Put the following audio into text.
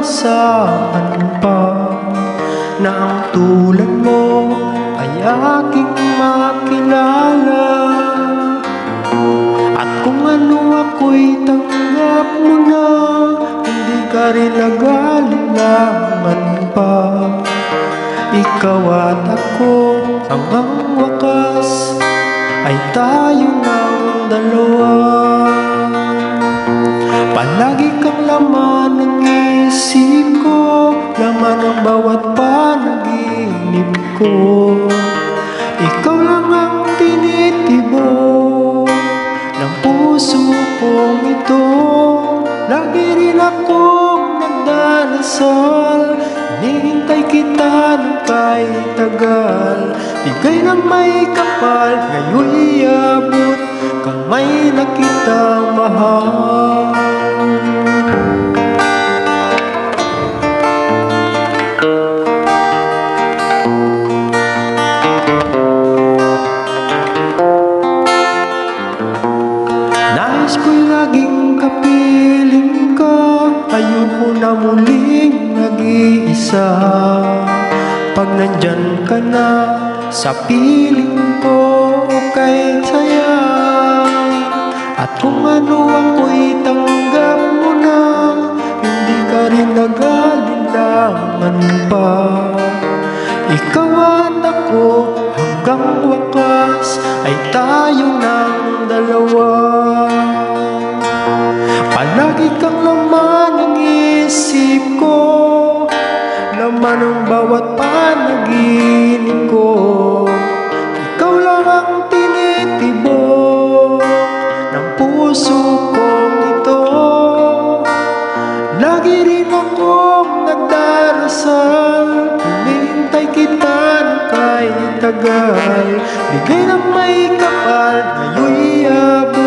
inaasahan pa Na ang tulad mo ay aking makilala Rin nag-alinlangan pa. Ikaw at ako hanggang wakas Ay tayo ng dalawa. Palagi kang laman ng isip ko Laman ng bawat panaginip ko. Ikaw lang ang tinitibo Ng puso kong ito. Lagi rin akong nagdarasal Hinihintay kita ng kahit tagal. Bigay ng may kapal Ngayon'y iabot. Kamay na kita mahal. Nais ko'y laging kapiling ka Ayoko na muling nag-iisa. Pag nandyan ka na sa piling ko kay saya At kung ano ako'y tanggap mo na Hindi ka rin nag-alinlangan pa. Ikaw at ako hanggang wakas Ay tayo ng dalawa. Palagi kang laman isip ko Laman ng bawat panaginip ko. Ikaw lang ang tinitibo Ng puso kong ito. Lagi rin akong nagdarasal Hinihintay kita ng kahit tagal. Bigay ng may kapal na kita